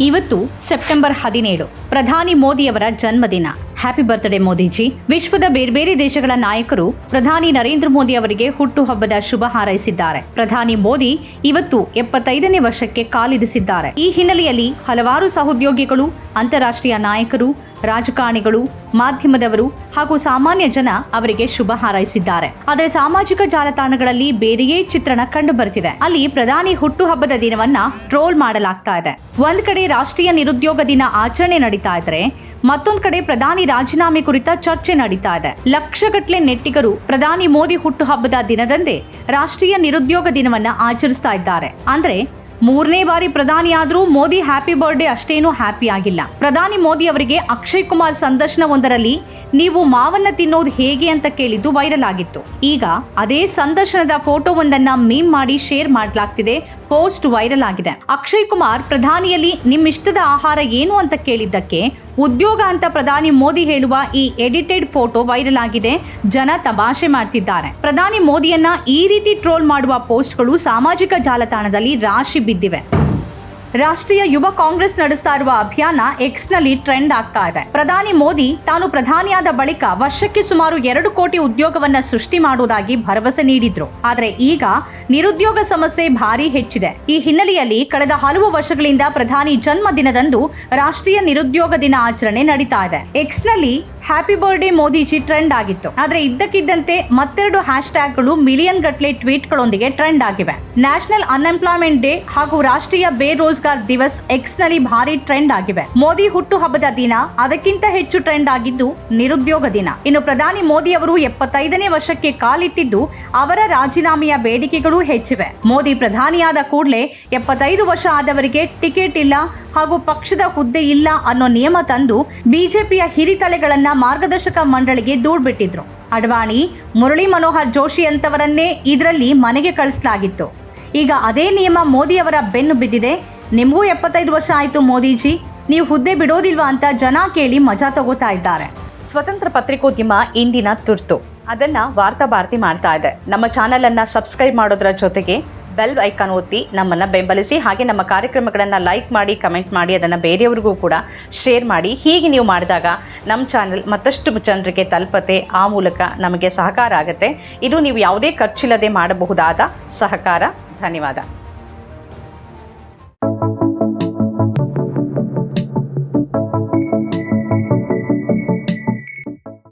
ಇವತ್ತು ಸೆಪ್ಟೆಂಬರ್ ಹದಿನೇಳು. ಪ್ರಧಾನಿ ಮೋದಿಯವರ ಜನ್ಮದಿನ. Happy birthday Modiji. ವಿಶ್ವದ ಬೇರೆ ಬೇರೆ ದೇಶಗಳ ನಾಯಕರು ಪ್ರಧಾನಿ ನರೇಂದ್ರ ಮೋದಿ ಅವರಿಗೆ ಹುಟ್ಟುಹಬ್ಬದ ಶುಭ ಹಾರೈಸಿದ್ದಾರೆ. ಪ್ರಧಾನಿ ಮೋದಿ ಇವತ್ತು ಎಪ್ಪತ್ತೈದನೇ ವರ್ಷಕ್ಕೆ ಕಾಲಿರಿಸಿದ್ದಾರೆ. ಈ ಹಿನ್ನೆಲೆಯಲ್ಲಿ ಹಲವಾರು ಸಹೋದ್ಯೋಗಿಗಳು, ಅಂತಾರಾಷ್ಟ್ರೀಯ ನಾಯಕರು ರಾಜಕಾರಣಿಗಳು, ಮಾಧ್ಯಮದವರು ಹಾಗೂ ಸಾಮಾನ್ಯ ಜನ ಅವರಿಗೆ ಶುಭ ಹಾರೈಸಿದ್ದಾರೆ. ಆದರೆ ಸಾಮಾಜಿಕ ಜಾಲತಾಣಗಳಲ್ಲಿ ಬೇರೆಯೇ ಚಿತ್ರಣ ಕಂಡು ಬರ್ತಿದೆ ಅಲ್ಲಿ ಪ್ರಧಾನಿ ಹುಟ್ಟುಹಬ್ಬದ ದಿನವನ್ನ ಟ್ರೋಲ್ ಮಾಡಲಾಗ್ತಾ ಇದೆ. ಒಂದ್ ಕಡೆ ರಾಷ್ಟ್ರೀಯ ನಿರುದ್ಯೋಗ ದಿನ ಆಚರಣೆ ನಡೀತಾ ಇದ್ರೆ, ಮತ್ತೊಂದ್ ಕಡೆ ಪ್ರಧಾನಿ ರಾಜೀನಾಮೆ ಕುರಿತ ಚರ್ಚೆ ನಡೀತಾ ಇದೆ. ಲಕ್ಷಗಟ್ಟಲೆ ನೆಟ್ಟಿಗರು ಪ್ರಧಾನಿ ಮೋದಿ ಹುಟ್ಟುಹಬ್ಬದ ದಿನದಂದೇ ರಾಷ್ಟ್ರೀಯ ನಿರುದ್ಯೋಗ ದಿನವನ್ನ ಆಚರಿಸ್ತಾ ಇದ್ದಾರೆ. ಅಂದ್ರೆ ಮೂರನೇ ಬಾರಿ ಪ್ರಧಾನಿ ಆದ್ರೂ ಮೋದಿ ಹ್ಯಾಪಿ ಬರ್ಡೇ ಅಷ್ಟೇನೂ ಹ್ಯಾಪಿ ಆಗಿಲ್ಲ. ಪ್ರಧಾನಿ ಮೋದಿ ಅವರಿಗೆ ಅಕ್ಷಯ್ ಕುಮಾರ್ ಸಂದರ್ಶನವೊಂದರಲ್ಲಿ ನೀವು ಮಾವನ್ನ ತಿನ್ನೋದು ಹೇಗೆ ಅಂತ ಕೇಳಿದ್ದು ವೈರಲ್ ಆಗಿತ್ತು. ಈಗ ಅದೇ ಸಂದರ್ಶನದ ಫೋಟೋವೊಂದನ್ನ ಮೀಮ್ ಮಾಡಿ ಶೇರ್ ಮಾಡಲಾಗ್ತಿದೆ. ಪೋಸ್ಟ್ ವೈರಲ್ ಆಗಿದೆ. ಅಕ್ಷಯ್ ಕುಮಾರ್, ಪ್ರಧಾನಿಯಲ್ಲಿ ನಿಮ್ಮಿಷ್ಟದ ಆಹಾರ ಏನು ಅಂತ ಕೇಳಿದ್ದಕ್ಕೆ ಉದ್ಯೋಗ ಅಂತ ಪ್ರಧಾನಿ ಮೋದಿ ಹೇಳುವ ಈ ಎಡಿಟೆಡ್ ಫೋಟೋ ವೈರಲ್ ಆಗಿದೆ. ಜನ ತಮಾಷೆ ಮಾಡ್ತಿದ್ದಾರೆ. ಪ್ರಧಾನಿ ಮೋದಿಯನ್ನ ಈ ರೀತಿ ಟ್ರೋಲ್ ಮಾಡುವ ಪೋಸ್ಟ್ಗಳು ಸಾಮಾಜಿಕ ಜಾಲತಾಣದಲ್ಲಿ ರಾಶಿ ಬಿದ್ದಿವೆ. ರಾಷ್ಟ್ರೀಯ ಯುವ ಕಾಂಗ್ರೆಸ್ ನಡೆಸ್ತಾ ಇರುವ ಅಭಿಯಾನ ಎಕ್ಸ್ನಲ್ಲಿ ಟ್ರೆಂಡ್ ಆಗ್ತಾ ಇದೆ. ಪ್ರಧಾನಿ ಮೋದಿ ತಾನು ಪ್ರಧಾನಿಯಾದ ಬಳಿಕ ವರ್ಷಕ್ಕೆ ಸುಮಾರು ಎರಡು ಕೋಟಿ ಉದ್ಯೋಗವನ್ನ ಸೃಷ್ಟಿ ಮಾಡುವುದಾಗಿ ಭರವಸೆ ನೀಡಿದ್ರು. ಆದರೆ ಈಗ ನಿರುದ್ಯೋಗ ಸಮಸ್ಯೆ ಭಾರಿ ಹೆಚ್ಚಿದೆ. ಈ ಹಿನ್ನೆಲೆಯಲ್ಲಿ ಕಳೆದ ಹಲವು ವರ್ಷಗಳಿಂದ ಪ್ರಧಾನಿ ಜನ್ಮ ದಿನದಂದು ರಾಷ್ಟ್ರೀಯ ನಿರುದ್ಯೋಗ ದಿನ ಆಚರಣೆ ನಡೀತಾ ಇದೆ. ಎಕ್ಸ್ನಲ್ಲಿ ಹ್ಯಾಪಿ ಬರ್ಡೇ ಮೋದಿಜಿ ಟ್ರೆಂಡ್ ಆಗಿತ್ತು. ಆದರೆ ಇದ್ದಕ್ಕಿದ್ದಂತೆ ಮತ್ತೆರಡು ಹ್ಯಾಶ್ ಟ್ಯಾಗ್ಗಳು ಮಿಲಿಯನ್ ಗಟ್ಟಲೆ ಟ್ವೀಟ್ಗಳೊಂದಿಗೆ ಟ್ರೆಂಡ್ ಆಗಿವೆ. ನ್ಯಾಷನಲ್ ಅನ್ಎಂಪ್ಲಾಯ್ಮೆಂಟ್ ಡೇ ಹಾಗೂ ರಾಷ್ಟ್ರೀಯ ಬೇರೋಜ್ಗಾರ್ ದಿವಸ್ ಎಕ್ಸ್ನಲ್ಲಿ ಭಾರಿ ಟ್ರೆಂಡ್ ಆಗಿವೆ. ಮೋದಿ ಹುಟ್ಟು ಹಬ್ಬದ ದಿನ, ಅದಕ್ಕಿಂತ ಹೆಚ್ಚು ಟ್ರೆಂಡ್ ಆಗಿದ್ದು ನಿರುದ್ಯೋಗ ದಿನ. ಇನ್ನು ಪ್ರಧಾನಿ ಮೋದಿ ಅವರು ಎಪ್ಪತ್ತೈದನೇ ವರ್ಷಕ್ಕೆ ಕಾಲಿಟ್ಟಿದ್ದು ಅವರ ರಾಜೀನಾಮೆಯ ಬೇಡಿಕೆಗಳು ಹೆಚ್ಚಿವೆ. ಮೋದಿ ಪ್ರಧಾನಿಯಾದ ಕೂಡಲೇ ಎಪ್ಪತ್ತೈದು ವರ್ಷ ಆದವರಿಗೆ ಟಿಕೆಟ್ ಇಲ್ಲ ಹಾಗೂ ಪಕ್ಷದ ಹುದ್ದೆ ಇಲ್ಲ ಅನ್ನೋ ನಿಯಮ ತಂದು ಬಿಜೆಪಿಯ ಹಿರಿತಲೆಗಳನ್ನ ಮಾರ್ಗದರ್ಶಕ ಮಂಡಳಿಗೆ ದೂಡ್ಬಿಟ್ಟಿದ್ರು. ಅಡ್ವಾಣಿ, ಮುರಳಿ ಮನೋಹರ್ ಜೋಶಿ ಅಂತವರನ್ನೇ ಇದರಲ್ಲಿ ಮನೆಗೆ ಕಳಿಸಲಾಗಿತ್ತು. ಈಗ ಅದೇ ನಿಯಮ ಮೋದಿಯವರ ಬೆನ್ನು ಬಿದ್ದಿದೆ. ನಿಮಗೂ ಎಪ್ಪತ್ತೈದು ವರ್ಷ ಆಯ್ತು ಮೋದಿಜಿ. ನೀವು ಹುದ್ದೆ ಬಿಡೋದಿಲ್ವಾ ಅಂತ ಜನ ಕೇಳಿ ಮಜಾ ತಗೋತಾ ಇದ್ದಾರೆ. ಸ್ವತಂತ್ರ ಪತ್ರಿಕೋದ್ಯಮ ಇಂದಿನ ತುರ್ತು. ಅದನ್ನ ವಾರ್ತಾ ಭಾರತಿ ಮಾಡ್ತಾ ಇದೆ. ನಮ್ಮ ಚಾನೆಲ್ ಅನ್ನ ಸಬ್ಸ್ಕ್ರೈಬ್ ಮಾಡೋದ್ರ ಜೊತೆಗೆ ಬೆಲ್ ಐಕಾನ್ ಒತ್ತಿ ನಮ್ಮನ್ನ ಬೆಂಬಲಿಸಿ ಹಾಗೆ ನಮ್ಮ ಕಾರ್ಯಕ್ರಮಗಳನ್ನ ಲೈಕ್ ಮಾಡಿ ಕಮೆಂಟ್ ಮಾಡಿ, ಅದನ್ನ ಬೇರೆಯವ್ರಿಗೂ ಕೂಡ ಶೇರ್ ಮಾಡಿ. ಹೀಗೆ ನೀವು ಮಾಡಿದಾಗ ನಮ್ಮ ಚಾನೆಲ್ ಮತ್ತಷ್ಟು ಜನರಿಗೆ ತಲುಪತೆ, ಆ ಮೂಲಕ ನಮಗೆ ಸಹಕಾರ ಆಗುತ್ತೆ. ಇದು ನೀವು ಯಾವುದೇ ಖರ್ಚಿಲ್ಲದೆ ಮಾಡಬಹುದಾದ ಸಹಕಾರ. ಧನ್ಯವಾದ.